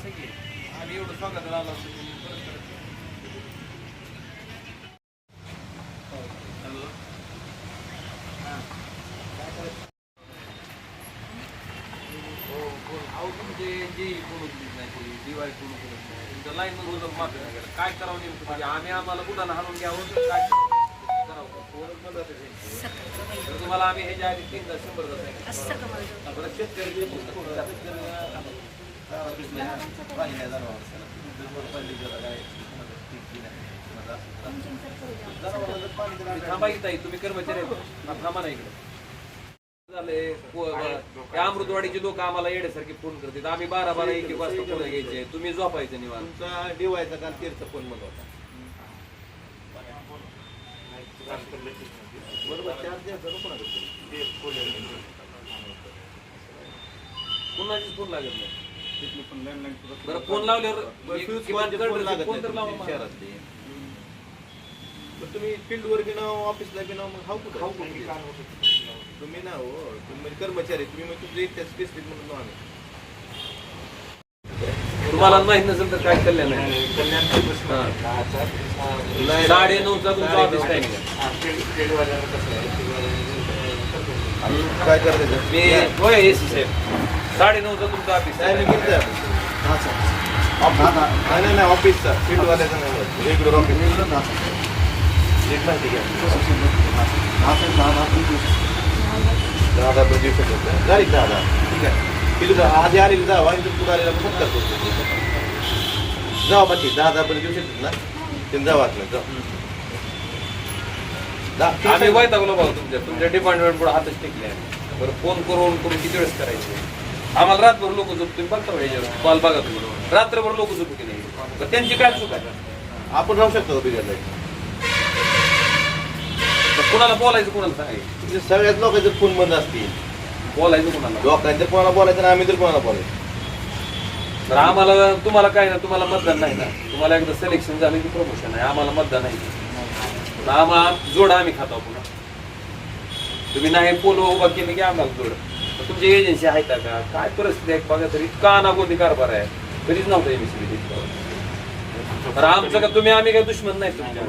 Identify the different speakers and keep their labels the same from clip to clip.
Speaker 1: असं की. आम्ही एवढं स्वागत आलो असतो परत परत. हॅलो. हो. कोण अहो तुमचे जे कोण उचलीत नाही कोणी दिवाळी कोण नाही तुमच्या माफी. काय करावं नेमकं? म्हणजे आम्ही आम्हाला कुठं हाणून घ्यावं? तर काय तुम्हाला आम्ही ह्याच्या आधी तीनदा बरं शेतकरी थांबा इथं तुम्ही कर्मचारी थांबा ना इकडे. झाले अमृतवाडीचे लोक आम्हाला येण्यासारखे फोन करतात. आम्ही बारा बारा एक एक वाजता फोन घ्यायचे. तुम्ही झोपायचं निवांत.
Speaker 2: डिवायचा काल तीर्थ फोनमध्ये होता. बरोबर
Speaker 1: कुणाचीच फोन लागत नाही. बरं फोन लावल्यावर एक
Speaker 2: फ्यूज
Speaker 1: किमान
Speaker 2: फोन
Speaker 1: कळलं
Speaker 2: लागत
Speaker 1: की फोन तर लावा
Speaker 2: नाही
Speaker 1: मला.
Speaker 2: शहरातले. पण तुम्ही फील्डवर बी नाव ऑफिसला बी नाव मग कुठं?
Speaker 1: कुठे?
Speaker 2: तुम्ही ना हो तुम्ही म्हणजे कर्मचारी तुम्ही मग तुमचे इथे स्पेसिफिक म्हणून नाव आम्ही
Speaker 1: तुम्हाला माहीत नसेल तर काय कल्याण आहे?
Speaker 2: नाही,
Speaker 1: साडे नऊचा तुमचा ऑफिस टाइम
Speaker 2: आणि काय करायचं
Speaker 1: मी होय एसी साहेब. साडे नऊचा तुमचा ऑफ़िस
Speaker 2: नाही
Speaker 1: आहे
Speaker 2: मी किती आहे? नाही नाही नाही ऑफिसचा फील्डवाल्याचा नाही रेग्युलर ऑफ़िस एक माहिती घ्या दहा दहा पण देऊ शकतो गाडी दहा दहा ठीक आहे किती दहा आधी आलेली दहा आणि पुढे आलेला पण सत्तर करतो जावा बाकी दहा दहा पण देऊ शकतात ना ते जावा आतलं जाऊ दहा
Speaker 1: आम्ही वैतागलो भाऊ तुमच्या तुमच्या डिपार्टमेंट पुढे हातच टेकले आहे. बरं फ़ोन करून करून किती वेळेस करायचे आम्हाला रातभर लोक झोप तुम्ही बघता याच्यावर कॉल बघा तुम्ही. रात्रभर लोक झोपू की नाही बरं त्यांची काय चूक आहे?
Speaker 2: आपण राहू शकतो का बिघडलं
Speaker 1: कुणाला बोलायचं कुणाला सांगायचं?
Speaker 2: तुमच्या सगळ्याच लोकांचे फोन बंद असतील
Speaker 1: बोलायचं कुणाला?
Speaker 2: लोकांच्या कोणाला बोलायचं आणि आम्ही तर कोणाला बोलायचं?
Speaker 1: तर आम्हाला तुम्हाला काय ना तुम्हाला मतदान नाही ना? तुम्हाला एकदा सिलेक्शन झालं की प्रमोशन आहे. आम्हाला मतदान नाही. आम्हाला जोड आम्ही खातो पुन्हा तुम्ही नाही पोल उभा केले की आम्हाला जोड. तुमची एजन्सी आहे का? काय परिस्थिती आहे? बघा तर इतका अनागोंदी कारभार आहे. कधीच नव्हता एमएसबी तर आमचं का तुम्ही आम्ही काही दुश्मन नाही तुमच्या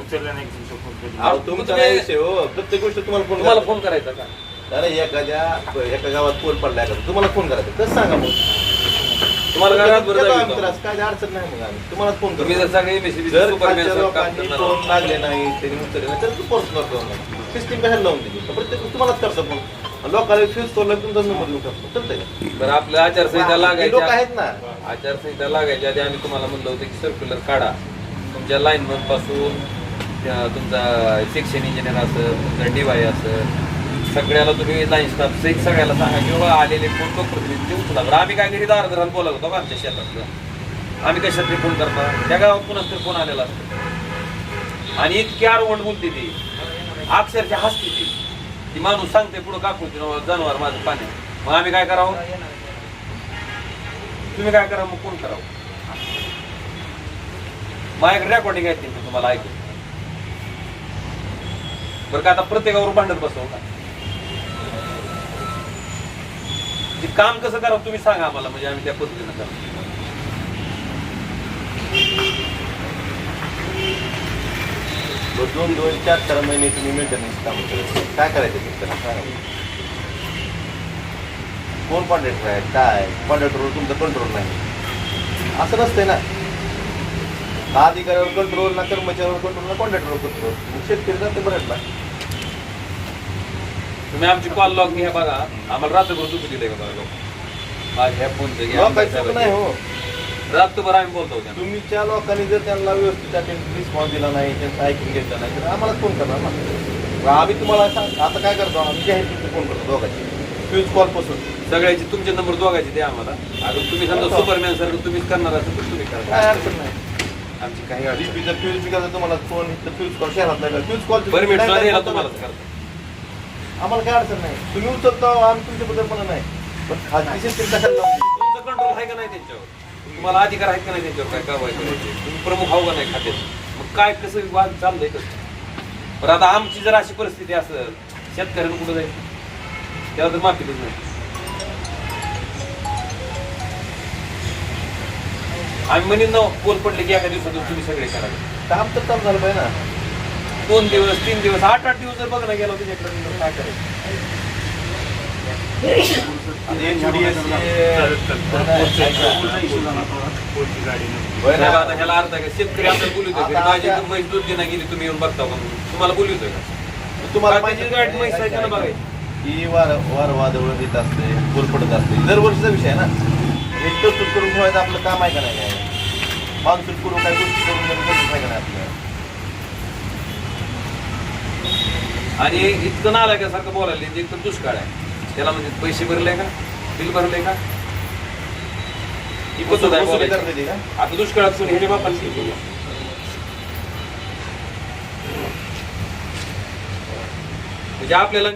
Speaker 2: हो? प्रत्येक गोष्ट तुम्हाला फोन
Speaker 1: तुम्हाला फोन करायचा का?
Speaker 2: अरे एखाद्या एका गावात पोल पडलाय का? तुम्हाला फोन करायचा. कसं सांगा मग.
Speaker 1: तुम्हाला काय
Speaker 2: काय अडचण नाही मग आम्ही. तुम्हाला फोन
Speaker 1: जर सगळे
Speaker 2: जर फोन लागले नाही त्यांनी तर तू करतो सिस्टीम लावून दिली. प्रत्येक तुम्हालाच करतो फोन लोकांना फ्यूज तोडला तुमचा नंबर देऊ शकतो. चालतंय का?
Speaker 1: बरं आपलं आचारसंहिता
Speaker 2: लोक
Speaker 1: लागायच्या
Speaker 2: आहेत ना.
Speaker 1: आचारसंहिता लागायच्या आधी आम्ही तुम्हाला म्हणलं होतं की सर्क्युलर काढा. तुमच्या लाईनमनपासून त्या तुमचा सेक्शन इंजिनियर असं तुमचा डीवाय असं सगळ्याला तुम्ही लाईन स्टाफ सहित सगळ्याला सांगा की बाबा आलेले फोन लोकप्रतिनिधी उचला. बरं आम्ही काय घरी दार बोलत होतो का आमच्या शेतातलं? आम्ही कशात तरी फोन करता? त्या गावात पुन्हा तरी फोन आलेला असतो. आणि इतकी आरवण बोलते ती. अक्षरशः हसते ती. ती माणूस सांगते पुढं काकू जनावर माझं पाणी मग आम्ही काय करावं? तुम्ही काय करा मग कोण करावं? माझ्याकडे रेकॉर्डिंग आहे त्यांची तुम्हाला ऐकून. बरं का आता प्रत्येकावर भांडत बसव का? ते काम कसं करावं तुम्ही सांगा आम्हाला म्हणजे आम्ही त्या पद्धतीनं करू
Speaker 2: दो- दोन दोन चार चार महिने तुम्ही मेंटेनन्स काम करत काय करायचं ते त्याला? सांगा कोण कॉन्ट्रॅक्टर आहे? काय? कॉन्ट्रॅक्टरवर तुमचं कंट्रोल नाही. असं नसतंय ना. अधिकाऱ्यावर कंट्रोल ना कर्मचाऱ्यावर कंट्रोल ना कॉन्ट्रॅक्टरवर कंट्रोल शेतकरी जाते बरं ना
Speaker 1: तुम्ही आमची कॉल लॉग घ्या बघा. आम्हाला दुखू दिले का बघा? लोक माझ्या फोनचं घ्या.
Speaker 2: नाही हो.
Speaker 1: रात्रभर आम्ही बोलतो त्यांना.
Speaker 2: तुम्हीच्या लोकांनी जर त्यांना व्यवस्थित अटेंड रिस्पॉन्स दिला नाही त्यांचं ऐकून घेतलं नाही तर आम्हाला फोन करणार ना? मग आम्ही तुम्हाला सांग आता काय करतो आम्ही? जाहीर फोन करतो दोघांची. फ्यूज कॉलपासून.
Speaker 1: सगळ्याचे तुमचे नंबर दोघायचे द्या आम्हाला. अगं तुम्ही समजा सुपरमॅन सारखं तुम्हीच करणार असेल तर तुम्ही
Speaker 2: काय
Speaker 1: करा
Speaker 2: अडचण नाही.
Speaker 1: आमची काही अडचण
Speaker 2: फ्यूज तुम्हाला फोन फ्यूज कॉल शहरात फ्यूज कॉल
Speaker 1: तुम्हालाच करतो
Speaker 2: आम्हाला काय अडचण नाही. तुम्ही उचलतो आम्ही तुमच्याबद्दल पण नाही. पण खाजगी सिस्टीम कशाला लावली?
Speaker 1: तुमचं कंट्रोल आहे का नाही त्यांच्यावर? तुम्हाला अधिकार आहेत का नाही त्यांच्यावर? काय कारवाई करायची? तुम्ही प्रमुख आहो का नाही खात्यात? मग काय कसं विवाद चाललंय कसं? पण आता आमची जर अशी परिस्थिती असेल शेतकऱ्यांना कुठं जाईल त्याला तर माफी देत नाही. आम्ही म्हणेन ना पोल पडले की एका दिवसातून तुम्ही सगळे करावे
Speaker 2: काम तर काम झालं पाहिजे ना.
Speaker 1: दोन दिवस तीन दिवस आठ आठ दिवस जर बघणं गेलो त्याच्याकडे काय करायचं
Speaker 2: आणि HDFC होय ना?
Speaker 1: साहेब, आता ह्याला अर्थ आहे का? शेतकरी आपल्याला माझी म्हैस दूध गेली तुम्ही येऊन बघता का म्हणून? तुम्हाला का
Speaker 2: तुम्हाला
Speaker 1: बाकीची
Speaker 2: माहिती
Speaker 1: गाडी म्हैस आहे त्याला बघायची.
Speaker 2: ही वार वार वादळ येत असते असते दरवर्षीचा विषय आहे ना हे तरतूद करून ठेवायचं आपलं काम आहे का नाही काय मान्सून करून काय गोष्टी करून गरजेचं आहे का नाही आपलं
Speaker 1: आणि इतकं नालायकासारखं बोलायला एक तर दुष्काळ आहे त्याला म्हणजे पैसे भरले का? बिल भरले का? आता दुष्काळात ह्याच्या म्हणजे आपल्याला